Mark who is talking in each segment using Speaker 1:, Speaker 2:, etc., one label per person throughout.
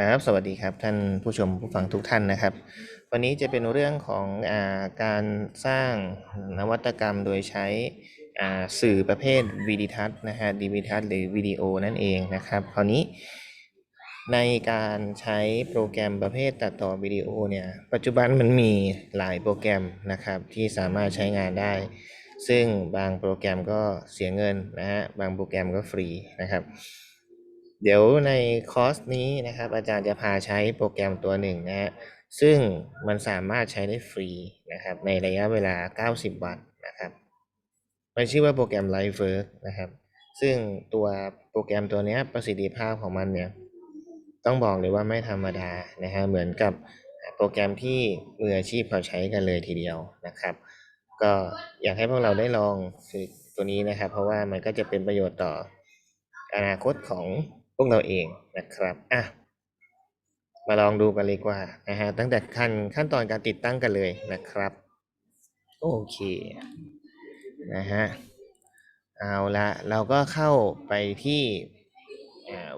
Speaker 1: ครับสวัสดีครับท่านผู้ชมผู้ฟังทุกท่านนะครับ วันนี้จะเป็นเรื่องของอาการสร้างนวัตกรรมโดยใช้อาสื่อประเภทวิดีทัศน์นะฮะดีวิทัศน์หรือวิดีโอนั่นเองนะครับคราวนี้ในการใช้โปรแกรมประเภทตัดต่อวิดีโอเนี่ยปัจจุบันมันมีหลายโปรแกรมนะครับที่สามารถใช้งานได้ ซึ่งบางโปรแกรมก็เสียเงินนะฮะบางโปรแกรมก็ฟรีนะครับ เดี๋ยวในคอร์สนี้นะครับ อาจารย์จะพาใช้โปรแกรมตัวหนึ่งนะฮะซึ่งมันสามารถใช้ได้ฟรีนะครับ ในระยะเวลา 90 วันนะครับมันชื่อว่าโปรแกรม Livework นะครับ ซึ่งตัวโปรแกรมตัวนี้ประสิทธิภาพของมันเนี่ย ต้องบอกเลยว่าไม่ธรรมดานะฮะเหมือนกับโปรแกรมที่มืออาชีพเขาใช้กันเลยทีเดียวนะครับ ก็อยากให้พวกเราได้ลองตัวนี้นะครับ เพราะว่ามันก็จะเป็นประโยชน์ต่ออนาคตของ พวกเราเองนะครับอะมาลองดูกันเลยกว่านะฮะตั้งแต่ขั้นขั้นตอนการติดตั้งกันเลยนะครับ โอเคนะฮะเอาละเราก็เข้าไปที่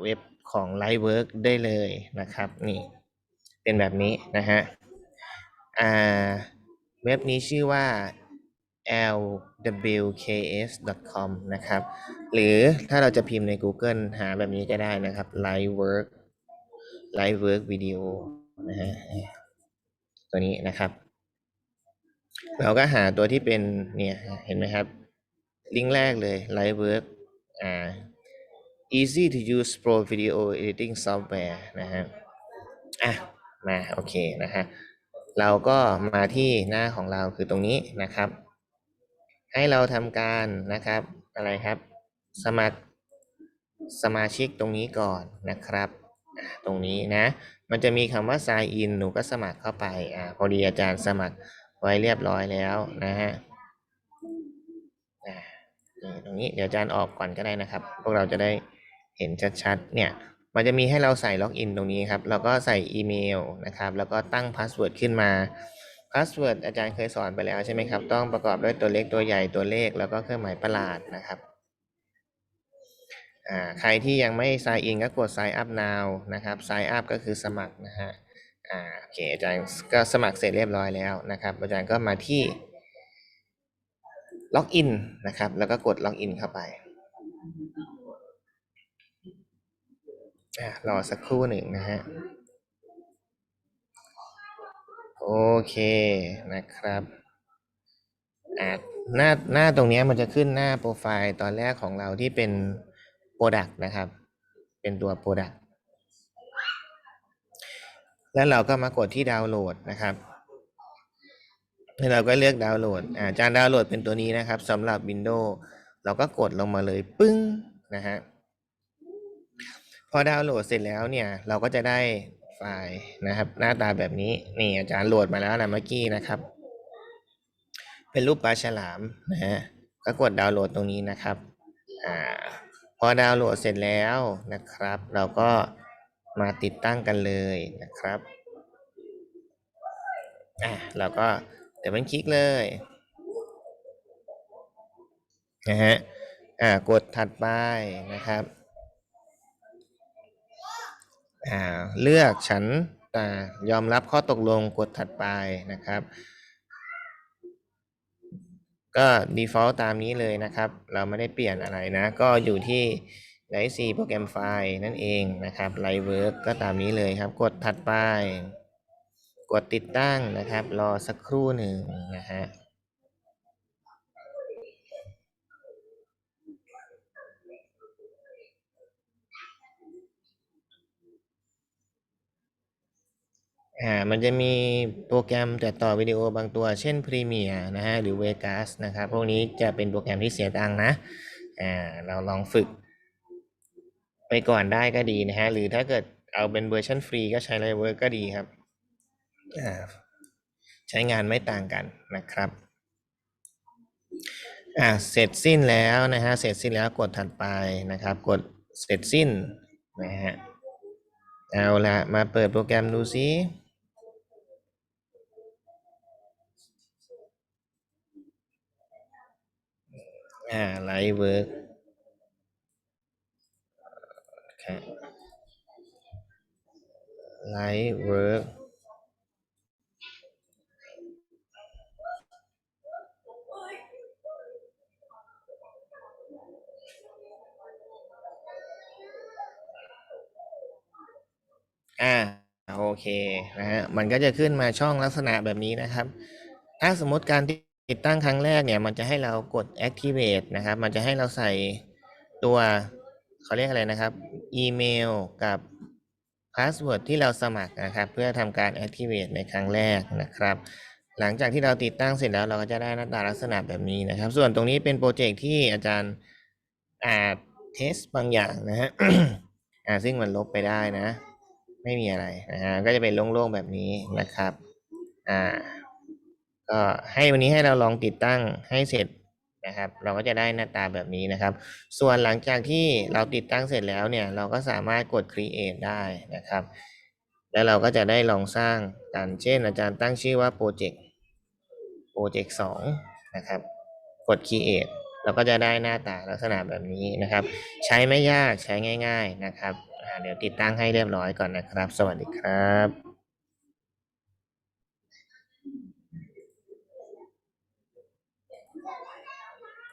Speaker 1: เว็บของ Lightwork ได้เลยนะครับนี่เป็นแบบนี้นะฮะอ่าเว็บนี้ชื่อว่า lwks.com นะครับ หรือถ้าเราจะพิมพ์ใน Google หาแบบนี้ก็ได้นะครับ Lightwork Lightwork Video นะฮะตัวนี้นะครับ เราก็หาตัวที่เป็นเนี่ยเห็นไหมครับ ลิงก์แรกเลย Lightwork อ่า easy to use pro video editing software นะฮะอะมาโอเคนะฮะเราก็มาที่หน้าของเราคือตรงนี้นะครับ ให้เราทำการนะครับอะไรครับ สมัครสมาชิกตรงนี้ก่อนนะครับ ตรงนี้นะ มันจะมีคำว่า sign in หนูก็สมัครเข้าไปอ่าพอดีอาจารย์สมัครไว้เรียบร้อยแล้วนะฮะอ่าตรงนี้เดี๋ยวอาจารย์ออกก่อนก็ได้นะครับ พวกเราจะได้เห็นชัดๆเนี่ยมันจะมีให้เราใส่ล็อกอินตรงนี้ครับ แล้วก็ใส่อีเมลนะครับ แล้วก็ตั้งพาสเวิร์ดขึ้นมา พาสเวิร์ดอาจารย์เคยสอนไปแล้วใช่ไหมครับ ต้องประกอบด้วยตัวเล็กตัวใหญ่ตัวเลขแล้วก็เครื่องหมายประหลาดนะครับใครที่ยังไม่ sign in ก็กด sign up now นะครับ sign up ก็คือสมัครนะฮะอ่าโอเคอาจารย์ก็สมัครเสร็จเรียบร้อยแล้วนะครับ อาจารย์ก็มาที่ล็อกอินนะครับ แล้วก็กดล็อกอินเข้าไปรอสักครู่หนึ่งนะฮะ โอ เคนะครับอ่าหน้าหน้าตรงนี้มันจะขึ้นหน้าโปรไฟล์ตอนแรกของเราที่เป็น Product นะครับ เป็นตัว Product แล้วเราก็มากดที่ดาวน์โหลดนะครับแล้วเราก็เลือกดาวน์โหลดอ่าจานดาวน์โหลดเป็นตัวนี้นะครับสำหรับ Windows เราก็กดลงมาเลยปึ้งนะฮะพอดาวน์โหลดเสร็จแล้วเนี่ย เราก็จะได้ ไฟล์นะครับ หน้าตาแบบนี้นี่อาจารย์โหลดมาแล้วนะเมื่อกี้นะครับ เป็นรูปปลาฉลามนะฮะก็กดดาวน์โหลดตรงนี้นะครับอ่าพอดาวน์โหลดเสร็จแล้วนะครับ เราก็มาติดตั้งกันเลยนะครับอ่าเราก็เดี๋ยวมันคลิกเลยนะฮะอ่ากดถัดไปนะครับ อ่าเลือกฉันยอมรับข้อตกลงกดถัดไปนะครับ ก็ default ตามนี้เลยนะครับ เราไม่ได้เปลี่ยนอะไรนะ ก็อยู่ที่ Light C โปรแกรมไฟล์นั่นเองนะครับ Lightwork ก็ตามนี้เลยครับ กดถัดไป กดติดตั้งนะครับ รอสักครู่หนึ่งนะฮะ อ่ามันจะมีโปรแกรมตัดต่อวิดีโอบางตัว เช่น Premiere นะฮะหรือ Vegas นะครับ พวกนี้จะเป็นโปรแกรมที่เสียตังค์นะอ่าเราลองฝึก ไปก่อนได้ก็ดีนะฮะ หรือถ้าเกิดเอาเป็นเวอร์ชันฟรีก็ใช้ Lightwork ก็ดีครับอ่าใช้งานไม่ต่างกันนะครับอ่าเสร็จสิ้นแล้วนะฮะ เสร็จสิ้นแล้วกดถัดไปนะครับ กดเสร็จสิ้นนะฮะ เอาละมาเปิดโปรแกรมดูซิ อ่า Lightwork ครับ type work อ่าโอเคนะฮะมันก็จะขึ้นมาช่องลักษณะแบบนี้นะครับ ถ้าสมมติการที ติดตั้งครั้งแรกเนี่ยมันจะให้เรากด activate นะครับ มันจะให้เราใส่ตัวเขาเรียกอะไรนะครับ อีเมลกับพาสเวิร์ดที่เราสมัครนะครับ เพื่อทำการ activate ในครั้งแรกนะครับ หลังจากที่เราติดตั้งเสร็จแล้วเราก็จะได้หน้าตาลักษณะแบบนี้นะครับ ส่วนตรงนี้เป็นโปรเจกต์ที่อาจารย์อ่าเทสบางอย่างนะฮะอ่าซึ่งมันลบไปได้นะ ไม่มีอะไรนะฮะก็จะเป็นโล่งๆแบบนี้นะครับ อ่า ก็ให้วันนี้ให้เราลองติดตั้งให้เสร็จนะครับ เราก็จะได้หน้าตาแบบนี้นะครับ ส่วนหลังจากที่เราติดตั้งเสร็จแล้วเนี่ย เราก็สามารถกด create ได้นะครับ แล้วเราก็จะได้ลองสร้างกันเช่นอาจารย์ตั้งชื่อว่าโปรเจกต์โปรเจกต์สองนะครับ กด create เราก็จะได้หน้าตาลักษณะแบบนี้นะครับ ใช้ไม่ยากใช้ง่าย ๆนะครับเดี๋ยวติดตั้งให้เรียบร้อยก่อนนะครับ สวัสดีครับ